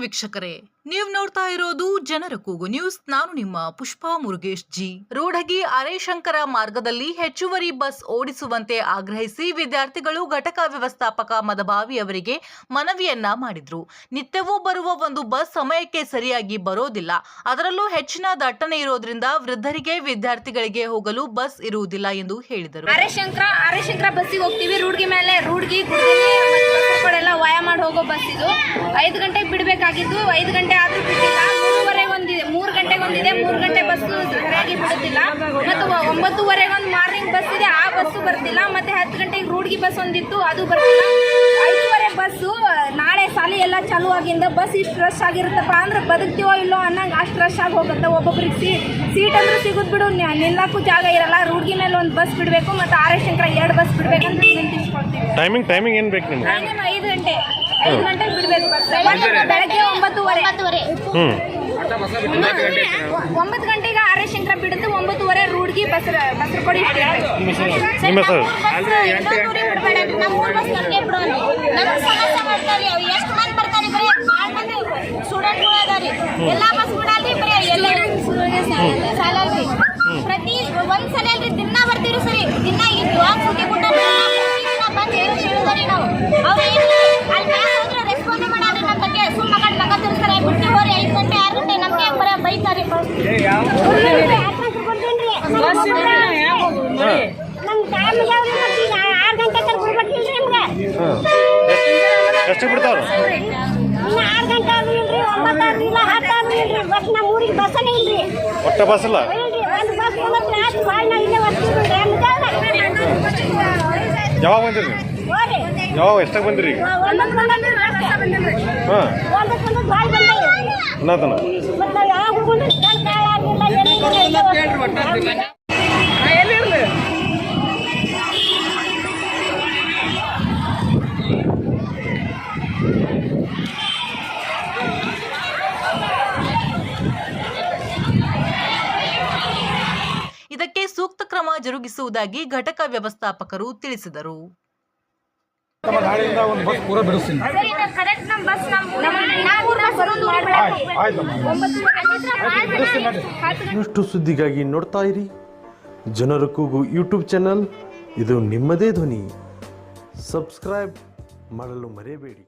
ವೀಕ್ಷಕರೇ, ನೀವು ನೋಡ್ತಾ ಇರೋದು ಜನರ ಕೂಗು ನ್ಯೂಸ್. ನಾನು ನಿಮ್ಮ ಪುಷ್ಪಾ ಮುರುಗೇಶ್ ಜಿ. ರೂಢಗಿ ಅರೇಶಂಕರ ಮಾರ್ಗದಲ್ಲಿ ಹೆಚ್ಚುವರಿ ಬಸ್ ಓಡಿಸುವಂತೆ ಆಗ್ರಹಿಸಿ ವಿದ್ಯಾರ್ಥಿಗಳು ಘಟಕ ವ್ಯವಸ್ಥಾಪಕ ಮದಭಾವಿ ಅವರಿಗೆ ಮನವಿಯನ್ನ ಮಾಡಿದ್ರು. ನಿತ್ಯವೂ ಬರುವ ಒಂದು ಬಸ್ ಸಮಯಕ್ಕೆ ಸರಿಯಾಗಿ ಬರೋದಿಲ್ಲ. ಅದರಲ್ಲೂ ಹೆಚ್ಚಿನ ದಟ್ಟಣೆ ಇರೋದ್ರಿಂದ ವೃದ್ಧರಿಗೆ ವಿದ್ಯಾರ್ಥಿಗಳಿಗೆ ಹೋಗಲು ಬಸ್ ಇರುವುದಿಲ್ಲ ಎಂದು ಹೇಳಿದರು. ಅರೆಶಂಕರ ಅರೆಶಂಕರ ಬಸ್ಸಿಗೆ ಹೋಗ್ತೀವಿ. ರೂಡ್ಗಿ ಮೇಲೆ, ರೂಡ್ಗಿ ಹೋಗೋ ಬಸ್ ಇದು. ಐದು ಗಂಟೆಗೆ ಬಿಡಬೇಕಾಗಿದ್ದು ಐದು ಗಂಟೆ ಆದ್ರೂ ಬಿಟ್ಟಿಲ್ಲ. ಮೂರುವರೆ ಒಂದಿದೆ ಮೂರು ಗಂಟೆಗೆ ಒಂದಿದೆ ಮೂರು ಗಂಟೆ ಬಸ್ ಸರಿಯಾಗಿ ಬಿಡುತ್ತಿಲ್ಲ. ಮತ್ತು ಒಂಬತ್ತುವರೆಗೆ ಒಂದು ಮಾರ್ನಿಂಗ್ ಬಸ್ ಇದೆ ಆ ಬಸ್ಸು ಬರ್ತಿಲ್ಲ. ಮತ್ತೆ ಹತ್ತು ಗಂಟೆಗೆ ರೂಡ್ಗಿ ಬಸ್ ಒಂದಿತ್ತು ಅದು ಬರ್ತಿಲ್ಲ. ಐದೂವರೆ ಬಸ್ಸು ನಾಳೆ ಸಾಲಿ ಎಲ್ಲ ಚಾಲು ಆಗಿಂದ ಬಸ್ ಇಷ್ಟು ರಶ್ ಆಗಿರುತ್ತಪ್ಪ ಅಂದ್ರೆ ಬದುಕ್ತೀವೋ ಇಲ್ಲೋ ಅನ್ನಂಗೆ ಅಷ್ಟು ರಶ್ ಆಗಿ ಹೋಗುತ್ತೆ. ಒಬ್ಬೊಬ್ರಿಗೆ ಸೀಟ್ ಸೀಟ್ ಅಂದ್ರೆ ಸಿಗುದ್ ಬಿಡು ನಿಲ್ಲಕ್ಕೂ ಜಾಗ ಇರಲ್ಲ. ರೂಡ್ಗಿ ಮೇಲೆ ಒಂದು ಬಸ್ ಬಿಡಬೇಕು ಮತ್ತು ಆರ್ ಎಸ್ ಶಂಕರ ಎರಡು ಬಸ್ ಬಿಡಬೇಕು ಅಂತ ಟೈಮಿಂಗ್ ಟೈಮಿಂಗ್ ಏನು ಬೇಕು ನಿಮ್ಗೆ? ಐದು ಗಂಟೆ. ಐದು ಗಂಟೆಗೆ ಬಿಡಬೇಕು ಬೆಳಗ್ಗೆ ಒಂಬತ್ತುವರೆ. ಹ್ಞೂ ಒಂಬತ್ತು ಗಂಟೆಗೆ ಆರ್ ಶಂಕರ ಬಿಡುತ್ತೆ ಒಂಬತ್ತುವರೆ ರೂಡ್ಗಿ ಬಸ್ ಬಸ್ ಕೊಡಿ ನಿಮ್ಮ ಹೆಸರು ಎಲ್ಲಾ ಬಸ್ ಬಿಡಲ್ರಿ ಬರೀ ಎಲ್ಲ ಸಾಲಲ್ರಿ. ಪ್ರತಿ ಒಂದ್ ಸಲ ಅಲ್ರಿ ದಿನ ಬರ್ತೀವಿ ಸರಿ. ದಿನ ಇದ್ದು ಆ ಸುದ್ದಿ ಕೊಟ್ಟ ಬಂದು ಏನು ಹೇಳಿದ್ರಿ ನಾವು? ಅವ್ರು ಏನು ಅಲ್ಲಿ ಮ್ಯಾಲ ಹೋದ್ರೆ ರೆಸ್ಪಾಂಡ್ ಮಾಡಾರಿ ನಮ್ಮ ಬಗ್ಗೆ ಸುಮ್ಮ ಮಗಡ್ ಮಗ ತಿರ್ಸ್ತಾರೆ ಬಿಟ್ಟು ಹೋರಿ ಐದು ಗಂಟೆ ಆರು ಗಂಟೆ ನಮಗೆ ಬರೀ ಬೈತಾರೆ ನಮ್ ಟೈಮ್ ಇದಾವ್ರಿ ಮತ್ತೆ ಈಗ ಆರು ಗಂಟೆ ತನಕ ಬಿಡ್ಬೇಕಿಲ್ರಿ ನಿಮ್ಗೆ ಎಷ್ಟು ಬಿಡ್ತಾವ್ರು ಇನ್ನು ಆರು ಗಂಟೆ ಆದ್ರೂ ಇಲ್ರಿ ಒಂಬತ್ತು ಆದ್ರೂ ಇಲ್ಲ ಹತ್ತು ಆದ್ರೂ ಇಲ್ರಿ ಬಸ್ ನಮ್ಮ ಊರಿಗೆ ಬಸ್ಸನೇ ಇಲ್ರಿ ಒಟ್ಟ ಬಸ್ ಇಲ್ಲ? ಇಲ್ರಿ ಒಂದು ಬಸ್ ಒಂಬತ್ತು ಆಯ್ತು ಭಾಳ ನಾವು? ಇಲ್ಲೇ ಬರ್ತೀವಿ ಯಾವಾಗ ಬಂದಿರಿ ಯಾವಾಗ ಎಷ್ಟಾಗ ಬಂದಿರಿ ಈಗ? ಒಂಬತ್ತು ಬಂದ್ರೆ ಬಸ್ ಬಂದಿಲ್ರಿ ಹಾಂ. ಒಂಬತ್ತು ಬಂದ್ರೆ ಭಾಳ ಬಂದೇವಿ ಅನ್ನತನ ಮತ್ತೆ ನಾವು ಯಾವಾಗ ಹೋಗೋಣ ನನ್ನ ಕಾಲ ಆಗಿಲ್ಲ ಏನಿಲ್ಲ. ಕ್ರಮ ಜರುಗಿಸುವುದಾಗಿ ಘಟಕ ವ್ಯವಸ್ಥಾಪಕರು ತಿಳಿಸಿದರು. ಇಷ್ಟು ಸುದ್ದಿಗಾಗಿ ನೋಡ್ತಾ ಇರಿ. ಜನರ ಕೂಗು ಯೂಟ್ಯೂಬ್ ಚಾನಲ್. ಇದು ನಿಮ್ಮದೇ ಧ್ವನಿ. ಸಬ್ಸ್ಕ್ರೈಬ್ ಮಾಡಲು ಮರೆಯಬೇಡಿ.